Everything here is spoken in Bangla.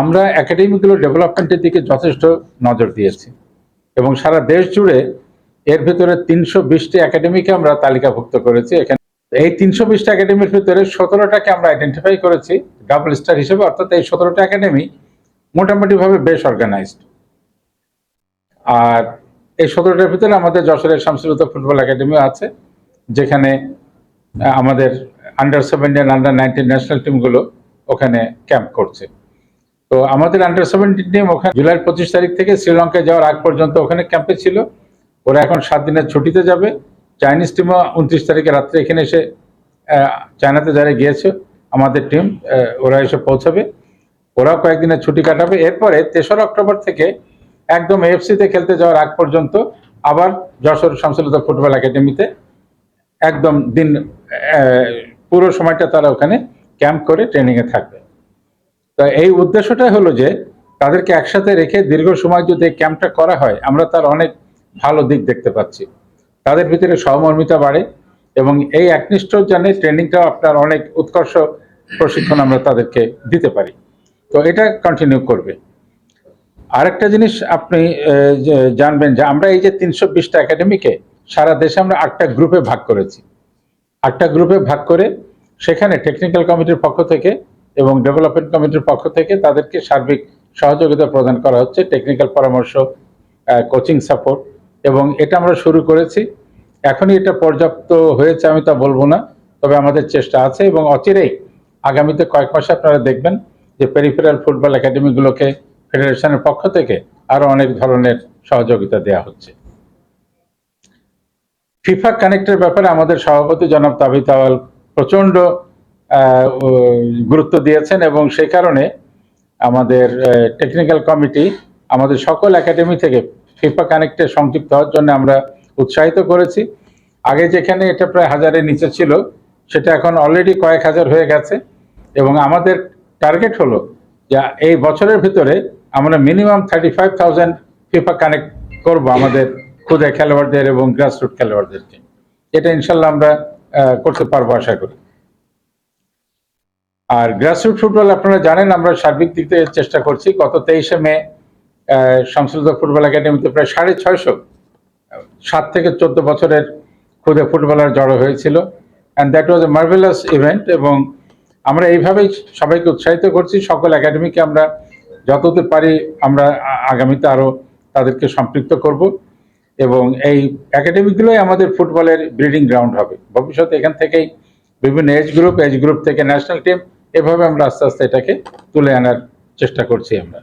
আমরা একাডেমিগুলো ডেভেলপমেন্টের দিকে যথেষ্ট নজর দিয়েছি। এবং সারা দেশ জুড়ে এর ভিতরে তিনশো বিশটি একাডেমিকে আমরা তালিকাভুক্ত করেছি। এখানে এই তিনশো বিশটা একাডেমির ভিতরে সতেরোটাকে আমরা আইডেন্টিফাই করেছি ডাবল স্টার হিসেবে, অর্থাৎ এই সতেরোটা একাডেমি মোটামুটিভাবে বেশ অর্গানাইজড আর এই সতেরোটার ভিতরে আমাদের যশোরের শামসুলতা ফুটবল একাডেমিও আছে, যেখানে আমাদের under seventeen under nineteen national টিমগুলো ওখানে ক্যাম্প করছে। তো আমাদের আন্ডার সেভেন্টিন টিম ওখানে জুলাই পঁচিশ তারিখ থেকে শ্রীলঙ্কায় যাওয়ার আগ পর্যন্ত ওখানে ক্যাম্পে ছিল। ওরা এখন সাত দিনের ছুটিতে যাবে। চাইনিজ টিমও উনত্রিশ তারিখে রাত্রে এখানে এসে চায়নাতে যারা গিয়েছে, আমাদের টিম ওরা এসে পৌঁছাবে। ওরাও কয়েকদিনের ছুটি কাটাবে। এরপরে তেসরা অক্টোবর থেকে একদম এফসিতে খেলতে যাওয়ার আগ পর্যন্ত আবার যশোর শামসুলতা ফুটবল একাডেমিতে একদম দিন পুরো সময়টা তারা ওখানে ক্যাম্প করে ট্রেনিংয়ে থাকবে। তো এই উদ্দেশ্যটাই হলো যে, তাদেরকে একসাথে রেখে দীর্ঘ সময় যদি এই ক্যাম্পটা করা হয়, আমরা তার অনেক ভালো দিক দেখতে পাচ্ছি। তাদের ভিতরে সহমর্মিতা বাড়ে এবং এই একনিষ্ঠ জানে ট্রেনিংটাও আপনার অনেক উৎকর্ষ প্রশিক্ষণ আমরা তাদেরকে দিতে পারি। তো এটা কন্টিনিউ করবে। আরেকটা জিনিস আপনি জানবেন যে, আমরা এই যে তিনশো বিশটা একাডেমিকে সারা দেশে আমরা আটটা গ্রুপে ভাগ করেছি। আটটা গ্রুপে ভাগ করে সেখানে টেকনিক্যাল কমিটির পক্ষ থেকে এবং ডেভেলপমেন্ট কমিটির পক্ষ থেকে তাদেরকে সার্বিক সহযোগিতা প্রদান করা হচ্ছে টেকনিক্যাল পরামর্শ কোচিং সাপোর্ট এবং এটা আমরা শুরু করেছি। এখনই এটা পর্যাপ্ত হয়েছে আমি তা বলব না তবে আমাদের চেষ্টা আছে এবং অচিরেই আগামীতে কয়েক মাসে আপনারা দেখবেন যে পেরিফেরাল ফুটবল একাডেমিগুলোকে ফেডারেশনের পক্ষ থেকে আরও অনেক ধরনের সহযোগিতা দেওয়া হচ্ছে। ফিফা কানেক্টের ব্যাপারে আমাদের সভাপতি জনাব তাবিত আওয়াল প্রচণ্ড আহ, উ- গুরুত্ব দিয়েছেন এবং সেই কারণে আমাদের টেকনিক্যাল কমিটি আমাদের সকল একাডেমি থেকে ফিফা কানেক্টে সংযুক্ত হওয়ার জন্য আমরা উৎসাহিত করেছি। আগে যেখানে এটা প্রায় হাজারের নিচে ছিল, সেটা এখন অলরেডি কয়েক হাজার হয়ে গেছে এবং আমাদের টার্গেট হলো যে এই বছরের ভিতরে আমরা minimum thirty five thousand FIFA connect করব আমাদের খুদে খেলোয়াড়দের এবং গ্রাসরুট খেলোয়াড়দেরকে। এটা ইনশাল্লাহ আমরা করতে পারব আশা করি। আর গ্রাসরুট ফুটবল আপনারা জানেন, আমরা সার্বিক দিক থেকে চেষ্টা করছি। গত তেইশে মে সংস্কৃত ফুটবল একাডেমিতে প্রায় সাড়ে ছয়শো, সাত থেকে চোদ্দ বছরের খুদে ফুটবলার জড়ো হয়েছিল। And that was a marvellous event এবং আমরা এইভাবেই সবাইকে উৎসাহিত করছি। সকল একাডেমিকে আমরা যতদূর পারি আমরা আগামীতে আরও তাদেরকে সম্পৃক্ত করব এবং এই একাডেমিগুলোই আমাদের ফুটবলের ব্রিডিং গ্রাউন্ড হবে। ভবিষ্যতে এখান থেকেই বিভিন্ন এজ গ্রুপ এজ গ্রুপ থেকে ন্যাশনাল টিম এভাবে আমরা আস্তে আস্তে এটাকে তুলে আনার চেষ্টা করছি আমরা।